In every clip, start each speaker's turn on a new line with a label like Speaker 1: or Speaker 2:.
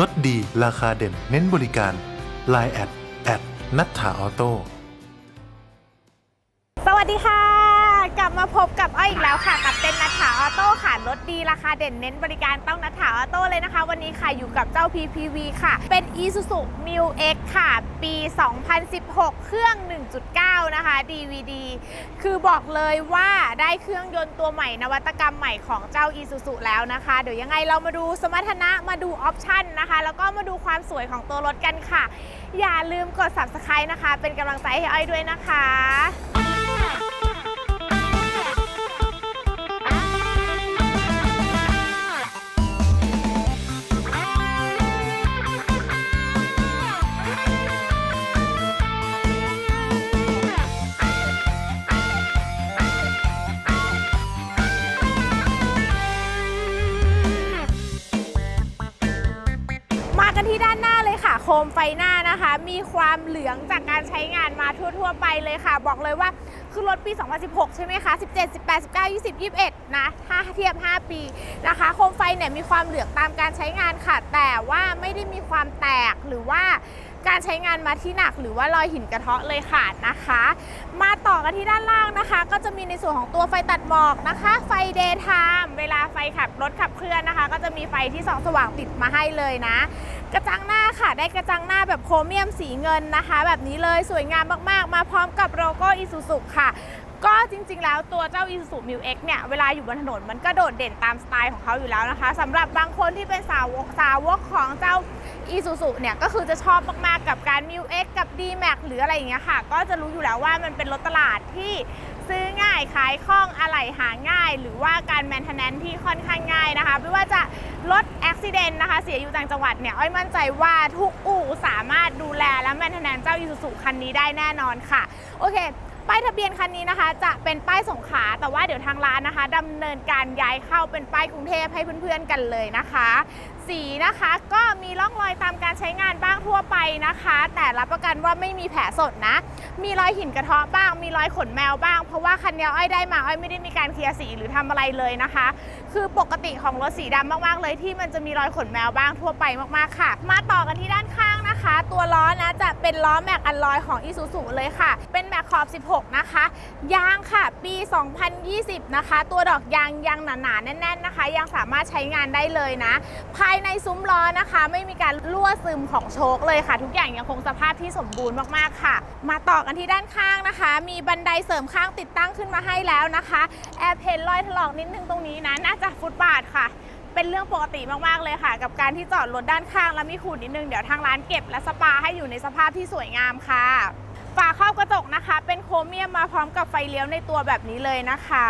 Speaker 1: ลดดีราคาเด่น เน้นบริการ Line แอดแอดนัทธาออโต้
Speaker 2: สวัสดีค่ะ กลับมาพบกับอ้อยอีกแล้วค่ะ กับเต้นนัทถาออโต้ค่ะรถดีราคาเด่นเน้นบริการต้องนัทถาออโต้เลยนะคะ วันนี้ค่ะอยู่กับเจ้า PPV ค่ะ เป็น Isuzu Mu X ค่ะ ปี 2016 เครื่อง 1.9 นะคะ DVD คือบอกเลยว่าได้เครื่องยนต์ตัวใหม่นวัตกรรมใหม่ของเจ้า Isuzu แล้วนะคะ เดี๋ยวยังไงเรามาดูสมรรถนะมาดูออปชันนะคะ แล้วก็มาดูความสวยของตัวรถกันค่ะ อย่าลืมกด subscribe นะคะ เป็นกำลังใจให้อ้อยด้วยนะคะ หน้านะคะ มีความเหลืองจากการใช้งานมาทั่ว ๆ ไปเลยค่ะ บอกเลยว่าคือรถปี 2016 ใช่ไหมคะ 17 18 19 20 21 นะ ถ้าเทียบ 5 ปีนะคะ โคมไฟเนี่ยมีความเหลืองตามการใช้งานค่ะ แต่ว่าไม่ได้มีความแตกหรือว่าการใช้งานมาที่หนักหรือว่ารอยหินกระเทาะเลยค่ะนะคะ มาต่อกันที่ด้านล่างนะคะ ก็จะมีในส่วนของตัวไฟตัดหมอกนะคะ ไฟเดย์ไทม์เวลาไฟขับรถขับเคลื่อนนะคะ ก็จะมีไฟที่ส่องสว่างติดมาให้เลยนะ กระจังหน้า ค่ะได้กระจังหน้าแบบโครเมียมสีเงินนะคะ แบบนี้เลยสวยงามมากๆ มาพร้อมกับโลโก้อิซูซุค่ะก็จริงๆ แล้วตัวเจ้า Isuzu Mu X เนี่ย เวลาอยู่บนถนนมันก็โดดเด่นตามสไตล์ของเขาอยู่แล้วนะคะสำหรับบางคนที่เป็นสาวกสาวกของเจ้า Isuzu เนี่ย ก็คือจะชอบมากๆ กับการ Mu X กับ D-Max หรืออะไรอย่างเงี้ยค่ะ ก็จะรู้อยู่แล้วว่ามันเป็นรถตลาดที่ ซื้อง่ายขายคล่องอะไหล่หาง่าย หรือว่าการแมนเทนแนนที่ค่อนข้างง่ายนะคะไม่ว่าจะลดอุบิเหตุนะคะ เสียอยู่ต่างจังหวัดเนี่ยอ้อยมั่นใจว่าทุกอู่สามารถดูแลและแมนเทนแนนเจ้าอีซูซูคันนี้ได้แน่นอนค่ะ โอเค ป้ายทะเบียนคันนี้นะคะ จะเป็นป้ายสงขา แต่ว่าเดี๋ยวทางร้านนะคะดำเนินการย้ายเข้าเป็นป้ายกรุงเทพให้เพื่อนๆกันเลยนะคะ สีนะคะก็มีร่องรอยตามการใช้งานบ้างทั่วไปนะคะ แต่รับประกันว่าไม่มีแผลสดนะ มีรอยหินกระเทาะบ้าง มีรอยขนแมวบ้าง เพราะว่าคันนี้อ้อยได้มาอ้อยไม่ได้มีการเคลียร์สีหรือทำอะไรเลยนะคะ คือปกติของรถสีดำมากๆเลยที่มันจะมีรอยขนแมวบ้างทั่วไปมากๆค่ะ มาต่อกันที่ด้านข้าง นะคะ ตัวล้อนะจะเป็นล้อแม็กอัลลอยของ Isuzu เลยค่ะ เป็นแม็กขอบ 16 นะคะ ยางค่ะปี 2020 นะคะ ตัวดอกยางยางหนาๆ แน่น ๆ นะคะ ยังสามารถใช้งานได้เลยนะ ภายในซุ้มล้อนะคะ ไม่มีการรั่วซึมของโชคเลยค่ะ ทุกอย่างยังคงสภาพที่สมบูรณ์มากๆค่ะ มาต่อกันที่ด้านข้างนะคะ มีบันไดเสริมข้างติดตั้งขึ้นมาให้แล้วนะคะแอบเห็นรอยถลอกนิดนึงตรงนี้นะน่าจะฟุตบาทค่ะ เป็นเรื่องปกติมากๆเลยค่ะ กับการที่จอดรถด้านข้างแล้วมีขูดนิดนึง เดี๋ยวทางร้านเก็บและสปาให้อยู่ในสภาพที่สวยงามค่ะ ฝาครอบกระจกนะคะ เป็นโครเมียมมาพร้อมกับไฟเลี้ยวในตัวแบบนี้เลยนะคะ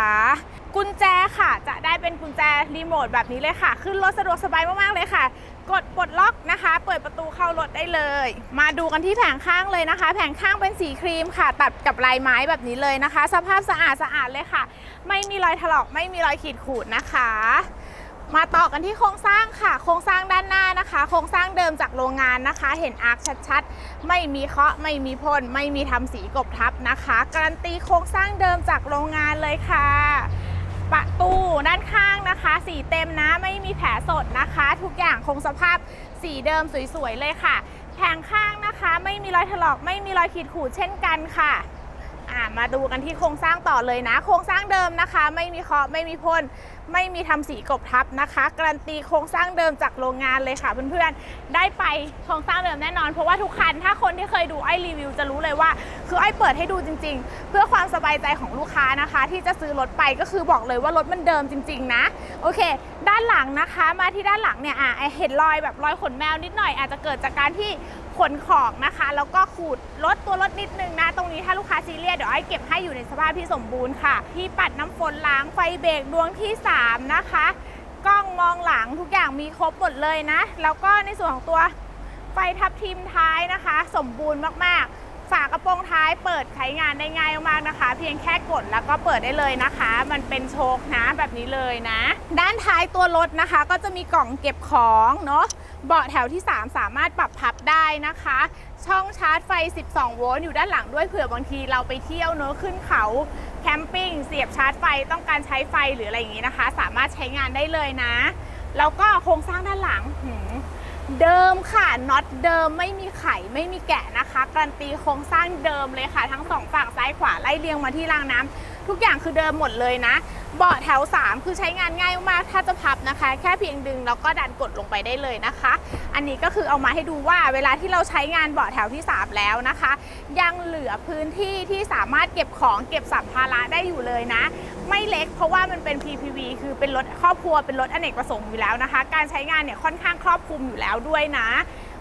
Speaker 2: กุญแจค่ะ จะได้เป็นกุญแจรีโมทแบบนี้เลยค่ะ ขึ้นรถสะดวกสบายมากๆเลยค่ะ กดปลดล็อกนะคะ เปิดประตูเข้ารถได้เลย มาดูกันที่แผงข้างเลยนะคะ แผงข้างเป็นสีครีมค่ะ ตัดกับลายไม้แบบนี้เลยนะคะ สภาพสะอาดสะอาดเลยค่ะ ไม่มีรอยถลอกไม่มีรอยขีดขูดนะคะ มาต่อกันที่โครงสร้างค่ะ โครงสร้างด้านหน้านะคะ โครงสร้างเดิมจากโรงงานนะคะ เห็นอาร์คชัดๆ ไม่มีเคาะไม่มีพ่นไม่มีทำสีกบทับนะคะ การันตีโครงสร้างเดิมจากโรงงานเลยค่ะ ประตูด้านข้างนะคะ สีเต็มนะไม่มีแผลสดนะคะ ทุกอย่างคงสภาพสีเดิมสวยๆเลยค่ะแผงข้างนะคะ ไม่มีรอยถลอกไม่มีรอยขีดขูดเช่นกันค่ะ อ่ามาดูกันที่โครงสร้างต่อเลยนะ โครงสร้างเดิมนะคะ ไม่มีเคาะไม่มีพ่นไม่มีทำสีกบทับนะคะ การันตีโครงสร้างเดิมจากโรงงานเลยค่ะเพื่อนๆได้ไปโครงสร้างเดิมแน่นอน เพราะว่าทุกคันถ้าคนที่เคยดูไอรีวิวจะรู้เลยว่า คือไอเปิดให้ดูจริง ๆ เพื่อความสบายใจของลูกค้านะคะ ที่จะซื้อรถไปก็คือบอกเลยว่ารถมันเดิมจริง ๆ นะโอเค ด้านหลังนะคะ มาที่ด้านหลังเนี่ยอะไอเห็นรอยแบบรอยขนแมวนิดหน่อยอาจจะเกิดจากการที่ ขนของนะคะ แล้วก็ขูดลดตัวรถนิดนึงนะ ตรงนี้ถ้าลูกค้าซีเรียสเดี๋ยวไอ้เก็บให้อยู่ในสภาพที่สมบูรณ์ค่ะ ที่ปัดน้ำฝนล้างไฟเบรกดวงที่ 3 นะคะ กล้องมองหลังทุกอย่างมีครบหมดเลยนะ แล้วก็ในส่วนของตัวไฟทับทิมท้ายนะคะ สมบูรณ์มากๆ ฝากระโปรงท้ายเปิดใช้งานได้ง่ายมากนะคะ เพียงแค่กดแล้วก็เปิดได้เลยนะคะ มันเป็นโชคนะแบบนี้เลยนะ ด้านท้ายตัวรถนะคะ ก็จะมีกล่องเก็บของเนาะ เบาะแถวที่ 3 สามารถปรับพับได้นะคะ ช่องชาร์จไฟ 12 โวลต์อยู่ด้านหลังด้วยเผื่อบางทีเราไปเที่ยวเนอะขึ้นเขาแคมปิ้งเสียบชาร์จไฟต้องการใช้ไฟหรืออะไรอย่างนี้นะคะ สามารถใช้งานได้เลยนะ แล้วก็โครงสร้างด้านหลังเดิมค่ะน็อตเดิมไม่มีไข่ไม่มีแกะนะคะการันตีโครงสร้างเดิมเลยค่ะ ทั้งสองฝั่งซ้ายขวาไล่เรียงมาที่รางน้ำ ทุกอย่างคือเดิมหมดเลยนะ เบาะแถว 3 คือใช้งานง่ายมากถ้าจะพับนะคะ แค่เพียงดึงแล้วก็ดันกดลงไปได้เลยนะคะ อันนี้ก็คือเอามาให้ดูว่าเวลาที่เราใช้งานเบาะแถวที่ 3 แล้วนะคะ ยังเหลือพื้นที่ที่สามารถเก็บของเก็บสัมภาระได้อยู่เลยนะ ไม่เล็กเพราะว่ามันเป็น PPV คือเป็นรถครอบครัวเป็นรถอเนกประสงค์อยู่แล้วนะคะ การใช้งานเนี่ยค่อนข้างครอบคลุมอยู่แล้วด้วยนะ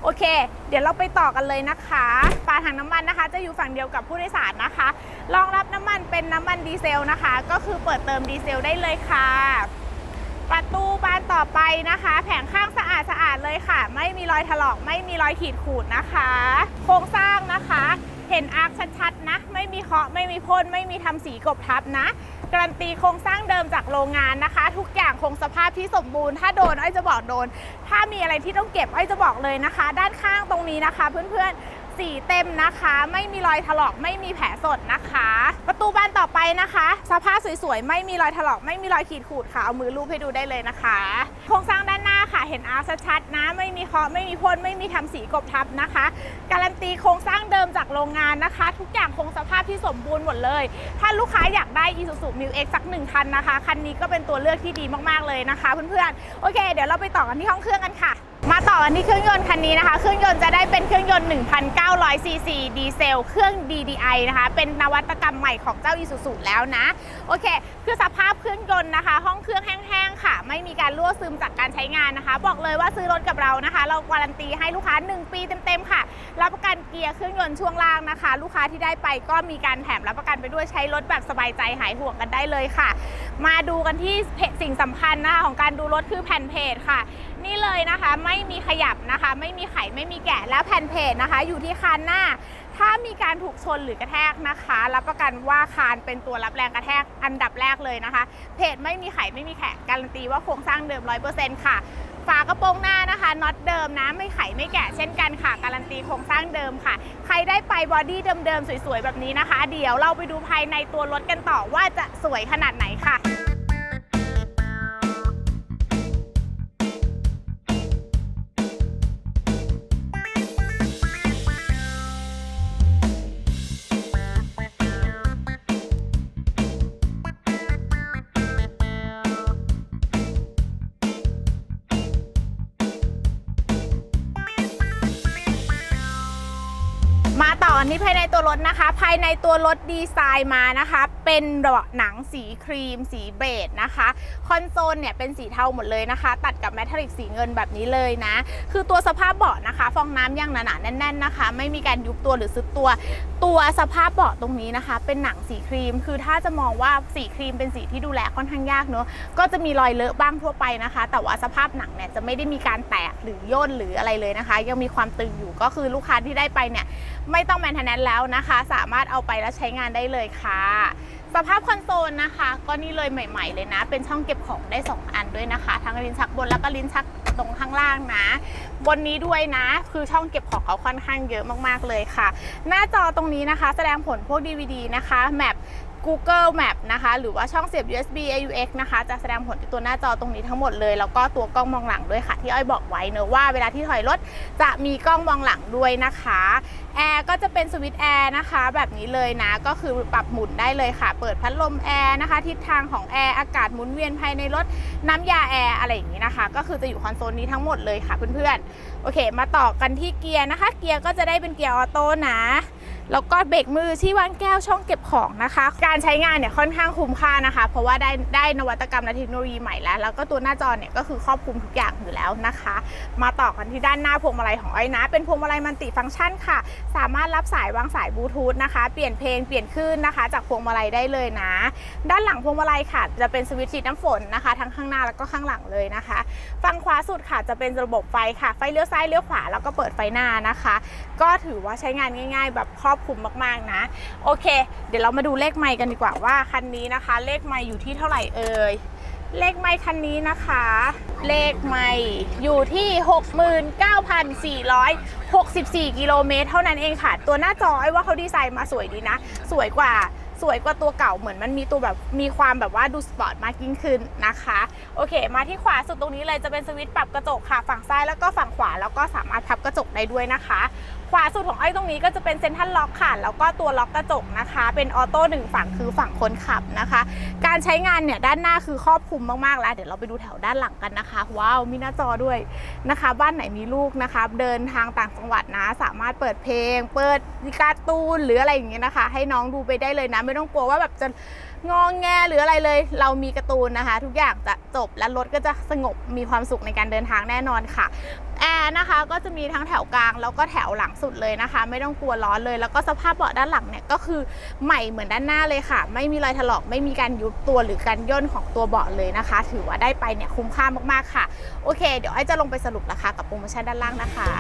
Speaker 2: โอเค เดี๋ยวเราไปต่อกันเลยนะคะฝาถังน้ำมันนะคะ จะอยู่ฝั่งเดียวกับผู้โดยสารนะคะรองรับน้ำมันเป็นน้ำมันดีเซลนะคะ ก็คือเปิดเติมดีเซลได้เลยค่ะ ประตูบานต่อไปนะคะ แผงข้างสะอาดสะอาดเลยค่ะ ไม่มีรอยถลอกไม่มีรอยขีดขูดนะคะ โครงสร้างนะคะ เห็นอาร์คชัดๆนะ ไม่มีเคาะไม่มีพ่นไม่มีทำสีกบทับนะ การันตีโครงสร้างเดิมจากโรงงานนะคะ ทุกอย่างคงสภาพที่สมบูรณ์ถ้าโดนอ้อยจะบอกโดน ถ้ามีอะไรที่ต้องเก็บอ้อยจะบอกเลยนะคะ ด้านข้างตรงนี้นะคะ เพื่อนๆสีเต็มนะคะ ไม่มีรอยถลอกไม่มีแผลสดนะคะ ประตูบานต่อไปนะคะ สภาพสวยๆ ไม่มีรอยถลอกไม่มีรอยขีดขูดค่ะ เอามือลูบให้ดูได้เลยนะคะ โครงสร้างด้าน เห็นอาร์ชัดๆนะ ไม่มีเคาะไม่มีพ่นไม่มีทำสีกบทับนะคะ การันตีโครงสร้างเดิมจากโรงงานนะคะ ทุกอย่างคงสภาพที่สมบูรณ์หมดเลย ถ้าลูกค้าอยากได้ Isuzu Mu X สักหนึ่งคันนะคะ คันนี้ก็เป็นตัวเลือกที่ดีมากๆเลยนะคะ เพื่อนๆโอเค เดี๋ยวเราไปต่อกันที่ห้องเครื่องกันค่ะ มาต่อกันที่เครื่องยนต์คันนี้นะคะ เครื่องยนต์จะได้เป็นเครื่องยนต์ 1,900 ซีซีดีเซล เครื่อง DDI นะคะ เป็นนวัตกรรมใหม่ของเจ้า Isuzu แล้วนะ โอเค คือสภาพเครื่องยนต์นะคะ ห้องเครื่องแห้งๆ ค่ะ ไม่มีการรั่วซึมจากการใช้งานนะคะ บอกเลยว่าซื้อรถกับเรานะคะ เราการันตีให้ลูกค้า 1 ปีเต็มๆ ค่ะ รับประกันเกียร์เครื่องยนต์ช่วงล่างนะคะ ลูกค้าที่ได้ไปก็มีการแถมรับประกันไปด้วยใช้รถแบบสบายใจหายห่วงกันได้เลยค่ะ มาดูกันที่สิ่งสำคัญนะคะของการดูรถคือแผ่นเพจค่ะ นี่เลยนะคะ ไม่มีขยับนะคะ ไม่มีไขไม่มีแกะแล้วแผ่นเพจนะคะ อยู่ที่คานหน้า ถ้ามีการถูกชนหรือกระแทกนะคะรับประกันว่าคานเป็นตัวรับแรงกระแทกอันดับแรกเลยนะคะ เพจไม่มีไขไม่มีแขกการันตีว่าโครงสร้างเดิม 100%ค่ะฝากระโปรงหน้านะคะน็อตเดิมนะไม่ไขไม่แกะเช่นกันค่ะ การันตีโครงสร้างเดิมค่ะ ใครได้ไปบอดี้เดิมๆสวยๆแบบนี้นะคะ เดี๋ยวเราไปดูภายในตัวรถกันต่อว่าจะสวยขนาดไหนค่ะ นที่ภายในตัวรถนะคะ ภายในตัวรถดีไซน์มานะคะ เป็นเบาะหนังสีครีม สีเบจนะคะ คอนโซลเนี่ยเป็นสีเทาหมดเลยนะคะ ตัดกับแมทริกสีเงินแบบนี้เลยนะ คือตัวสภาพเบาะนะคะ ฟองน้ำยังหนาๆแน่น ๆนะคะ ไม่มีการยุบตัวหรือซุดตัว ตัวสภาพเบาะตรงนี้นะคะ เป็นหนังสีครีม คือถ้าจะมองว่าสีครีมเป็นสีที่ดูแลค่อนข้างยากเนอะก็จะมีรอยเลอะบ้างทั่วไปนะคะ แต่ว่าสภาพหนังเนี่ยจะไม่ได้มีการแตกหรือย่นหรืออะไรเลยนะคะ ยังมีความตึงอยู่ก็คือลูกค้าที่ได้ไปเนี่ยไม่ต้องแมนเทนแนนแล้วนะคะ สามารถเอาไปแล้วใช้งานได้เลยค่ะ สภาพคอนโซลนะคะ ก็นี่เลยใหม่ ๆ เลยนะ เป็นช่องเก็บของได้ 2 อันด้วยนะคะ ทั้งลิ้นชักบนแล้วก็ลิ้นชักตรงข้างล่างนะ บนนี้ด้วยนะ คือช่องเก็บของเขาค่อนข้างเยอะมากๆเลยค่ะ หน้าจอตรงนี้นะคะ แสดงผลพวก DVD นะคะแมป Google Map นะคะ หรือว่าช่องเสียบ USB AUX นะคะ จะแสดงผลที่ตัวหน้าจอตรงนี้ทั้งหมดเลย แล้วก็ตัวกล้องมองหลังด้วยค่ะ ที่อ้อยบอกไว้เนอะว่าเวลาที่ถอยรถจะมีกล้องมองหลังด้วยนะคะแอร์ก็จะเป็นสวิตช์แอร์นะคะ แบบนี้เลยนะ ก็คือปรับหมุนได้เลยค่ะ เปิดพัดลมแอร์นะคะ ทิศทางของแอร์อากาศหมุนเวียนภายในรถน้ำยาแอร์อะไรอย่างนี้นะคะ ก็คือจะอยู่คอนโซลนี้ทั้งหมดเลยค่ะเพื่อนๆโอเค มาต่อกันที่เกียร์นะคะ เกียร์ก็จะได้เป็นเกียร์ออโต้นะ แล้วก็เบรกมือที่วางแก้วช่องเก็บของนะคะ การใช้งานเนี่ยค่อนข้างคุ้มค่านะคะ เพราะว่าได้ได้นวัตกรรมและเทคโนโลยีใหม่แล้ว แล้วก็ตัวหน้าจอเนี่ยก็คือครอบคลุมทุกอย่างอยู่แล้วนะคะ มาต่อกันที่ด้านหน้าพวงมาลัยของอ้อยนะ เป็นพวงมาลัยมัลติฟังก์ชันค่ะ สามารถรับสายวางสายบลูทูธนะคะ เปลี่ยนเพลงเปลี่ยนคลื่นนะคะ จากพวงมาลัยได้เลยนะ ด้านหลังพวงมาลัยค่ะ จะเป็นสวิตช์ฉีดน้ำฝนนะคะ ทั้งข้างหน้าแล้วก็ข้างหลังเลยนะคะ ฝั่งขวาสุดค่ะจะเป็นระบบไฟค่ะ ไฟเลี้ยวซ้ายเลี้ยวขวาแล้วก็เปิดไฟหน้านะคะ ก็ถือว่าใช้งานง่าย ๆ แบบครอบคลุมมากๆนะ โอเค เดี๋ยวเรามาดูเลขไมค์กันดีกว่าว่าคันนี้นะคะ เลขไมค์อยู่ที่เท่าไหร่เอ่ยเลขไมค์คันนี้นะคะ เลขไมค์อยู่ที่ 69,464 กิโลเมตรเท่านั้นเองค่ะ ตัวหน้าจอไอ้ว่าเขาดีไซน์มาสวยดีนะ สวยกว่าสวยกว่าตัวเก่าเหมือนมันมีตัวแบบมีความแบบว่าดูสปอร์ตมากยิ่งขึ้นนะคะ โอเค มาที่ขวาสุดตรงนี้เลยจะเป็นสวิตช์ปรับกระจกค่ะ ฝั่งซ้ายแล้วก็ฝั่งขวาแล้วก็สามารถพับกระจกได้ด้วยนะคะขวาสุดของไอ้ตรงนี้ก็จะเป็นเซ็นทรัลล็อกค่ะ แล้วก็ตัวล็อกกระจกนะคะ เป็นออโต้หนึ่งฝั่งคือฝั่งคนขับนะคะ การใช้งานเนี่ยด้านหน้าคือครอบคลุมมากๆแล้ว เดี๋ยวเราไปดูแถวด้านหลังกันนะคะ ว้าวมีหน้าจอด้วยนะคะ บ้านไหนมีลูกนะคะ เดินทางต่างจังหวัดนะ สามารถเปิดเพลง เปิดการ์ตูนหรืออะไรอย่างเงี้ยนะคะ ให้น้องดูไปได้เลยนะ ไม่ต้องกลัวว่าแบบจะงองแงหรืออะไรเลย เรามีการ์ตูนนะคะ ทุกอย่างจะจบและรถก็จะสงบมีความสุขในการเดินทางแน่นอนค่ะ แอร์นะคะก็จะมีทั้งแถวกลางแล้วก็แถวหลังสุดเลยนะคะ ไม่ต้องกลัวร้อนเลย แล้วก็สภาพเบาะด้านหลังเนี่ยก็คือใหม่เหมือนด้านหน้าเลยค่ะ ไม่มีรอยถลอกไม่มีการยุบตัวหรือการย่นของตัวเบาะเลยนะคะ ถือว่าได้ไปเนี่ยคุ้มค่ามากๆค่ะ โอเค เดี๋ยวไอ้จะลงไปสรุปราคากับโปรโมชั่นด้านล่างนะคะ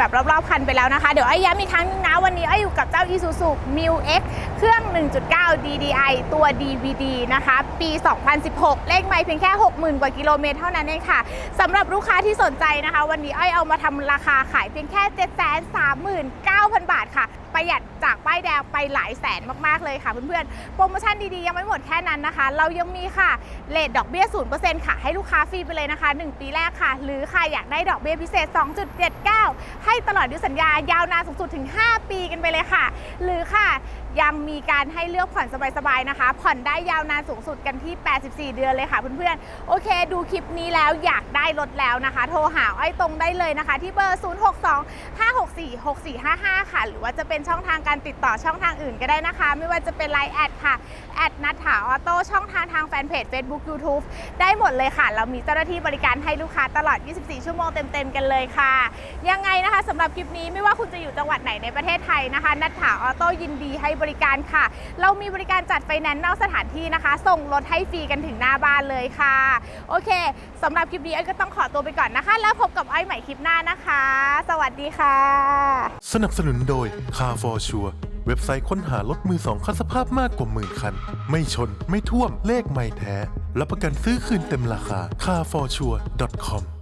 Speaker 2: แบบรอบๆคันไปแล้วนะคะ เดี๋ยวไอ้ย้ำอีกครั้งนึงนะวันนี้ไอ้อยู่กับเจ้า Isuzu Mu X เครื่อง 1.9 DDI ตัว DVD นะคะ ปี 2016 เลขไม่เพียงแค่ 60,000 กว่ากิโลเมตรเท่านั้นเองค่ะสำหรับลูกค้าที่สนใจนะคะ วันนี้ไอ้เอามาทำราคาขายเพียงแค่ 739,000 บาทค่ะ ประหยัดจากป้ายแดงไปหลายแสนมากๆเลยค่ะเพื่อนๆ โปรโมชั่นดีๆ ยังไม่หมดแค่นั้นนะคะ เรายังมีค่ะเลทดอกเบี้ย 0%ค่ะ ให้ลูกค้าฟรีไปเลยนะคะ 1 ปีแรกค่ะ หรือค่ะอยากได้ดอกเบี้ยพิเศษ 2.79 ให้ตลอดอายุสัญญายาวนานสูงสุดถึง 5 ปีกันไปเลยค่ะ หรือค่ะยังมีีการให้เลือกผ่อนสบายๆนะคะ ผ่อนได้ยาวนานสูงสุดกันที่ 84 เดือนเลยค่ะเพื่อนๆ โอเค ดูคลิปนี้แล้วอยากได้รถแล้วนะคะ โทรหาอ้อยตรงได้เลยนะคะ ที่เบอร์ 062 564 6455 ค่ะ หรือว่าจะเป็นช่องทางการติดต่อช่องทางอื่นก็ได้นะคะ ไม่ว่าจะเป็น Line แอดค่ะแอดนัทถาออโต้ช่องทางทางแฟนเพจ Facebook YouTube ได้หมดเลยค่ะ เรามีเจ้าหน้าที่บริการให้ลูกค้าตลอด 24 ชั่วโมงเต็มๆกันเลยค่ะ ยังไงนะคะสำหรับคลิปนี้ไม่ว่าคุณจะอยู่จังหวัดไหนในประเทศไทยนะคะ นัทถาออโต้ยินดีให้บริการค่ะ เรามีบริการจัดไฟแนนซ์นอกสถานที่นะคะ ส่งรถให้ฟรีกันถึงหน้าบ้านเลยค่ะ โอเคสำหรับคลิปนี้อ้อยก็ต้องขอตัวไปก่อนนะคะ แล้วพบกับอ้อยใหม่คลิปหน้านะคะ สวัสดีค่ะ
Speaker 1: สนับสนุนโดย Car for Sure เว็บไซต์ค้นหารถมือสองคันสภาพมากกว่าหมื่นคัน ไม่ชน ไม่ท่วม เลขไม่แท้ รับประกันซื้อคืนเต็มราคา carforsure.com